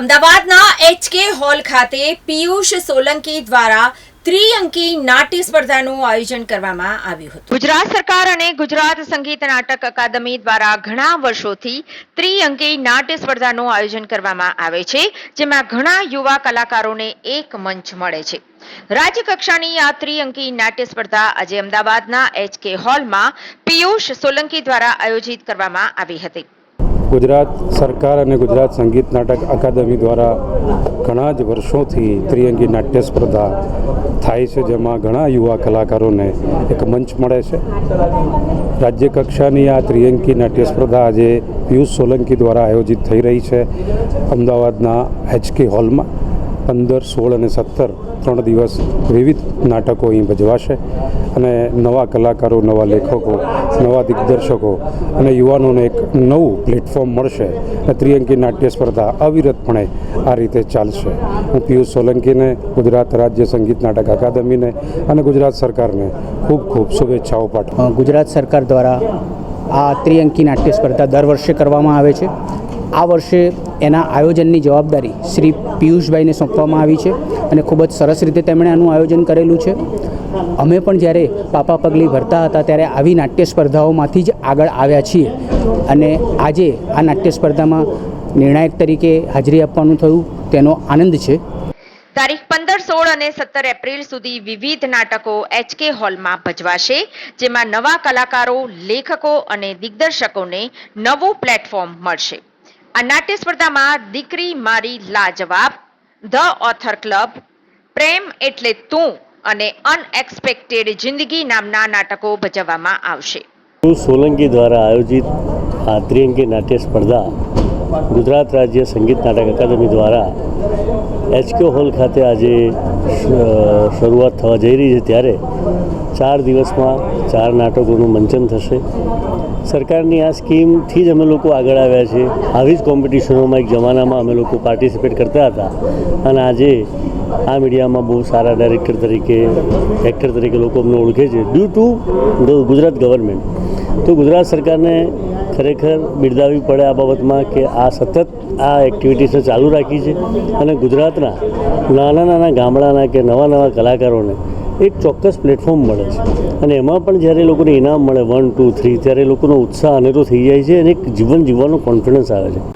અમદાવાદના HK hall ખાતે પિયુષ સોલંકી દ્વારા ત્રિઅંકી નાટ્ય સ્પર્ધાનું આયોજન કરવામાં આવ્યું હતું. ગુજરાત સરકાર અને ગુજરાત સંગીત નાટક અકાદમી દ્વારા ઘણા વર્ષોથી ત્રિઅંકી નાટ્ય સ્પર્ધાનું આયોજન કરવામાં આવે છે, જેમાં ઘણા યુવા કલાકારોને એક મંચ મળે છે. રાજ્ય કક્ષાની આ ત્રિઅંકી નાટ્ય સ્પર્ધા આજે અમદાવાદના એચકે હોલમાં પિયુષ સોલંકી દ્વારા આયોજિત કરવામાં આવી હતી. ગુજરાત સરકાર અને ગુજરાત સંગીત નાટક અકાદમી દ્વારા ઘણા જ વર્ષોથી ત્રિઅંગી નાટ્ય સ્પર્ધા થાય છે, જેમાં ઘણા યુવા કલાકારોને એક મંચ મળે છે. રાજ્ય કક્ષાની આ ત્રિઅંકી નાટ્ય સ્પર્ધા આજે પિયુષ સોલંકી દ્વારા આયોજિત થઈ રહી છે. અમદાવાદના એચકે હોલમાં. પંદર, સોળ અને સત્તર ત્રણ દિવસ વિવિધ નાટકો અહીં ભજવાશે અને નવા કલાકારો, નવા લેખકો, નવા દિગ્દર્શકો અને યુવાનોને એક નવું પ્લેટફોર્મ મળશે અને ત્રિઅંકી નાટ્ય સ્પર્ધા અવિરતપણે આ રીતે ચાલશે. હું પિયુષ સોલંકીને, ગુજરાત રાજ્ય સંગીત નાટક અકાદમીને અને ગુજરાત સરકારને ખૂબ ખૂબ શુભેચ્છાઓ પાઠવું. ગુજરાત સરકાર દ્વારા આ ત્રિઅંકી નાટ્ય સ્પર્ધા દર વર્ષે કરવામાં આવે છે. આ વર્ષે એના આયોજનની જવાબદારી શ્રી પિયુષભાઈને સોંપવામાં આવી છે અને ખૂબ જ સરસ રીતે તેમણે આનું આયોજન કરેલું છે. અમે પણ જ્યારે પાપા પગલી ભરતા હતા ત્યારે આવી નાટ્ય સ્પર્ધાઓમાંથી જ આગળ આવ્યા છીએ અને આજે આ નાટ્ય સ્પર્ધામાં નિર્ણાયક તરીકે હાજરી આપવાનું થયું, તેનો આનંદ છે. તારીખ પંદર, સોળ અને સત્તર એપ્રિલ સુધી વિવિધ નાટકો એચકે હોલમાં ભજવાશે, જેમાં નવા કલાકારો, લેખકો અને દિગ્દર્શકોને નવું પ્લેટફોર્મ મળશે. આ નાટ્ય સ્પર્ધામાં દીકરી મારી લાજવાબ, ધ ઓથર ક્લબ, પ્રેમ એટલે તું અને અનએક્સપેક્ટેડ જિંદગી નામના નાટકો ભજવવામાં આવશે. હું સોલંકી દ્વારા આયોજિત આ ત્રિઅંકી નાટ્ય સ્પર્ધા ગુજરાત રાજ્ય સંગીત નાટક અકાદમી દ્વારા એચકે હોલ ખાતે આજે શરૂઆત થવા જઈ રહી છે ત્યારે ચાર દિવસમાં ચાર નાટકોનું મંચન થશે. સરકારની આ સ્કીમથી જ અમે લોકો આગળ આવ્યા છે આવી જ કોમ્પિટિશનોમાં એક જમાનામાં અમે લોકો પાર્ટિસિપેટ કરતા હતા. અને આજે આ મીડિયામાં બહુ સારા ડાયરેક્ટર તરીકે, એક્ટર તરીકે લોકો અમને ઓળખે છે. ડ્યુ ટુ ગુજરાત ગવર્મેન્ટ તો ગુજરાત સરકારને ખરેખર બિરદાવવી પડે આ બાબતમાં કે આ સતત આ એક્ટિવિટીઝને ચાલુ રાખી છે. અને ગુજરાતના નાના નાના ગામડાના કે નવા નવા કલાકારોને એક ચોક્કસ પ્લેટફોર્મ મળે છે. અને એમાં પણ જ્યારે લોકોને ઇનામ મળે વન ટુ થ્રી ત્યારે લોકોનો ઉત્સાહ અનેરો થઈ જાય છે અને એક જીવન જીવવાનો કોન્ફિડન્સ આવે છે.